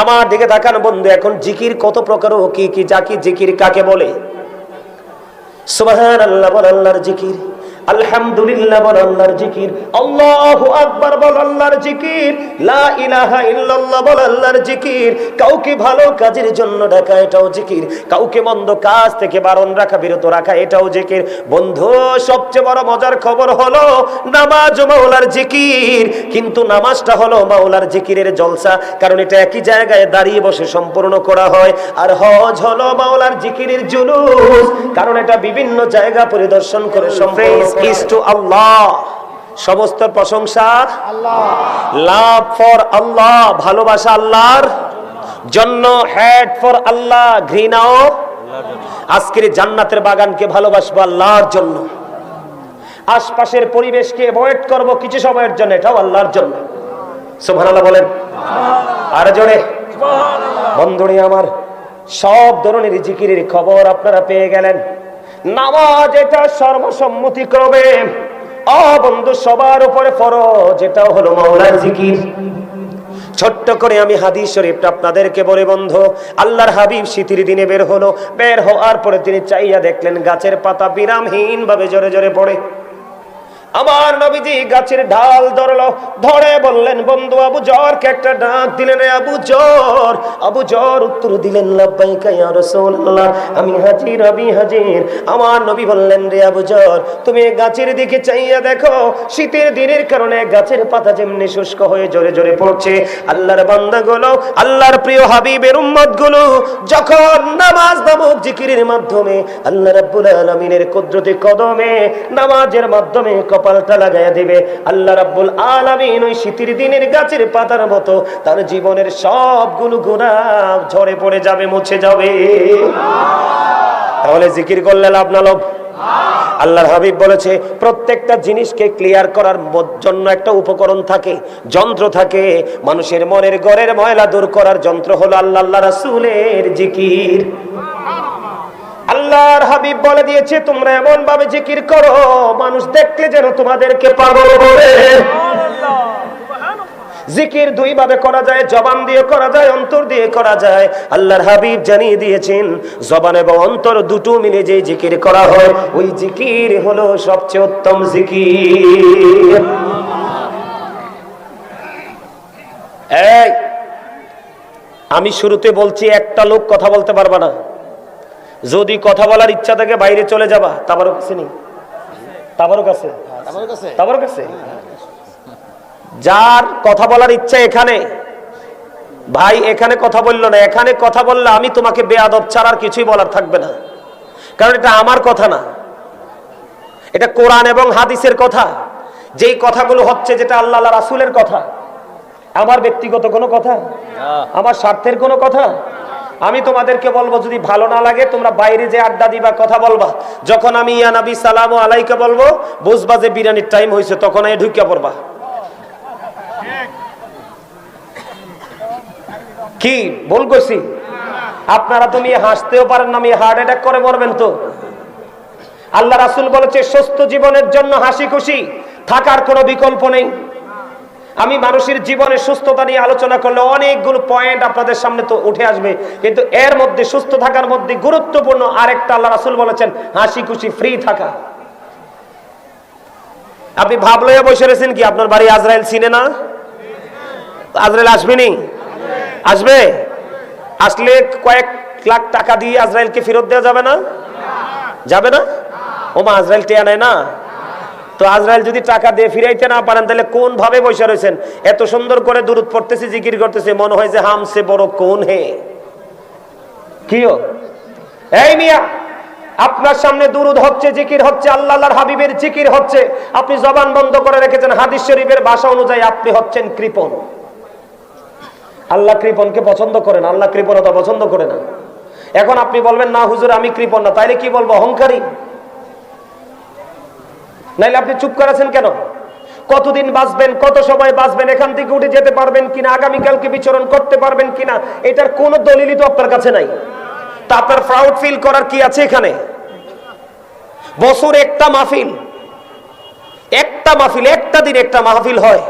আমার দিকে তাকান বন্ধু, এখন জিকির কত প্রকার ও কি কি জাকি জিকির কাকে বলে? সুবাহ আল্লাহ বল আল্লাহর জিকির। আলহামদুলিল্লাহ বল আল্লাহর জিকির। আল্লাহু আকবার বল আল্লাহর জিকির। লা ইলাহা ইল্লাল্লাহ বল আল্লাহর জিকির। কাউকে ভালো কাজের জন্য ডাকা এটাও জিকির। কাউকে মন্দ কাজ থেকে বারণ রাখা, বিরত রাখা, এটাও জিকির। বন্ধু, সবচেয়ে বড় মজার খবর হলো নামাজ মাওলার জিকির। কিন্তু নামাজটা হলো মাওলার জিকিরের জলসা। কারণ এটা একই জায়গায় দাঁড়িয়ে বসে সম্পূর্ণ করা হয়। আর হজ হলো মাওলার জিকিরের জুলুস। কারণ এটা বিভিন্ন জায়গা পরিদর্শন করে সম্প্রেস ইজ টু আল্লাহ সমস্ত প্রশংসা। লাভ ফর আল্লাহ ভালোবাসা আল্লাহর জন্য। হ্যাড ফর আল্লাহ ঘৃণাও আজকের জান্নাতের বাগানকে ভালোবাসবো আল্লাহর জন্য। আশপাশের পরিবেশকে অ্যাভয়েড করব কিছু সময়ের জন্য এটাও আল্লাহর জন্য। সুবহানাল্লাহ বলেন। আর জোরে। বন্ধুরে আমার সব ধরনের জিকিরের খবর আপনারা পেয়ে গেলেন। নামাজ এটা সর্বসম্মতি ক্রমে অ বন্ধু, সবার উপরে ফরজ, এটা হলো মাওলার জিকির। ছোট্ট করে আমি হাদিস শরীফটা আপনাদেরকে বলে বন্ধু, আল্লাহর হাবিব শীতির দিনে বের হলো, বের হওয়ার পরে তিনি চাইয়া দেখলেন গাছের পাতা বিরামহীন ভাবে জোরে জোরে পড়ে। আমার নবীজি গাছের ঢাল ধরলো। ধরে বললেন, বন্ধু আবু জরকে একটা ডাক দিলেন আবু জর আবু জর উত্তর দিলেন, লাব্বাইকা ইয়া রাসূলুল্লাহ। আমি হাজির আমি হাজির। আমার নবী বললেন, রে আবু জর তুমি গাছের দিকে চাইয়া দেখো, শীতের দিনের কারণে গাছের পাতা যেমনি শুষ্ক হয়ে জোরে জোরে পড়ছে। আল্লাহর বান্দাগুলো, আল্লাহর প্রিয় হাবিবের উম্মতগুলো, যখন নামাজ নামক জিকিরের মাধ্যমে আল্লাহ রাব্বুল আলামিনের কুদরতি কদমে নামাজের মাধ্যমে কপালটা লাগাইয়া দিবে। আল্লাহ রাব্বুল আলামিন ওই শীতের দিনের গাছের পাতার মতো তার জীবনের সবগুলো গুনাহ ঝরে পড়ে যাবে, মুছে যাবে। তাহলে জিকির করলে লাভ না লাভ? আল্লাহর হাবিব বলেছে, প্রত্যেকটা জিনিসকে ক্লিয়ার করার জন্য একটা উপকরণ থাকে, যন্ত্র থাকে। মানুষের মনের গড়ের ময়লা দূর করার যন্ত্র হলো আল্লাহ আল্লাহ রাসূলের জিকির। হাবিব বলে দিয়েছে, তোমরা এমন ভাবে জিকির করো, মানুষ দেখলে যেন তোমাদেরকে পাগল বলে। জিকির দুই ভাবে করা যায়, জবান দিয়ে করা যায়, অন্তর দিয়ে করা যায়। আল্লাহর হাবিব জানিয়ে দিয়েছেন, জবান এবং অন্তর দুটো মিলে যে জিকির করা হয়, ওই জিকির হলো সবচেয়ে উত্তম জিকির। এই, আমি শুরুতে বলছি, একটা লোক কথা বলতে পারবা না। যদি কথা বলার ইচ্ছা থাকে বাইরে চলে যাবা। তাবারও কাছে নেই তাবারও কাছে তাবারও কাছে যার কথা বলার ইচ্ছা এখানে। ভাই এখানে কথা বলল না। এখানে কথা বললে আমি তোমাকে বেয়াদব ছাড়া আর কিছুই বলার থাকবে না। কারণ এটা আমার কথা না। এটা কোরআন এবং হাদিসের কথা। যেই কথাগুলো হচ্ছে যেটা আল্লাহ আল্লাহ রাসুলের কথা। আমার ব্যক্তিগত কোনো কথা? আমার স্বার্থের কোনো কথা? আমি তোমাদেরকে বলব, যদি ভালো না লাগে, তোমরা বাইরে যে আড্ডা দিবা, কথা বলবা। যখন আমি ইয়া নবী, সালাম আলাইকে বলব, বুঝবা যে বিরিয়ানির টাইম হয়েছে তখন এই ঢুকিয়া পড়বা। কি? ভুল করছি আপনারা তুমি হাসতেও পারেন না আমি হার্ট অ্যাটাক করে মরবেন তো। আল্লাহ রাসুল বলেছে, সুস্থ জীবনের জন্য হাসি খুশি, থাকার কোনো বিকল্প নেই। আমি মানুষের জীবনের সুস্থতা নিয়ে আলোচনা করলে অনেকগুলো পয়েন্ট আপনাদের সামনে তো উঠে আসবে। কিন্তু এর মধ্যে সুস্থ থাকার মধ্যে গুরুত্বপূর্ণ আরেকটা আল্লাহ রাসুল বলেছেন, হাসি খুশি ফ্রি থাকা। আপনি ভাবলইয়া বসে রয়েছেন কি, আপনার বাড়ি আজরাইল চিনে না আজরাইল আসবেনি? আসবে? আসলে কয়েক লাখ টাকা দিয়ে আজরাইলকে ফেরত দেওয়া যাবে না? যাবে না? ও মা আজরাইল টেয়া নেয় না? তো আজরাইল যদি টাকা দিয়ে ফিরাইতে না পারেন, তাহলে কোন ভাবে বসে রয়েছেন? এত সুন্দর করে দূরত পড়তেছে, জিকির করতেছে, মনে হয় যে হামসে বড় কোন হে? কিও এই মিয়া, আপনার সামনে দুরুদ হচ্ছে, জিকির হচ্ছে, আল্লাহ আল্লাহর হাবিবের জিকির হচ্ছে। আপনি জবান বন্ধ করে রেখেছেন, হাদিস শরীফের ভাষা অনুযায়ী আপনি হচ্ছেন কৃপণ আল্লাহ কৃপণকে পছন্দ করেন, আল্লাহ কৃপণতা পছন্দ করে না। এখন আপনি বলবেন, না হুজুর, আমি কৃপণ না। তাইলে কি বলব? অহংকারী। নাইলে আপনি চুপ করেছেন কেন? কতদিন বাঁচবেন, কত সময় বাঁচবেন, এখান থেকে উঠে যেতে পারবেন কিনা, আগামীকালকে বিচরণ করতে পারবেন কিনা, এটার কোনো দলিলই তো আপনার কাছে নাই। তা আপনার প্রাউড ফিল করার কি আছে এখানে? বছর একটা মাহফিল একটা মাহফিল, একটা দিন একটা মাহফিল হয়।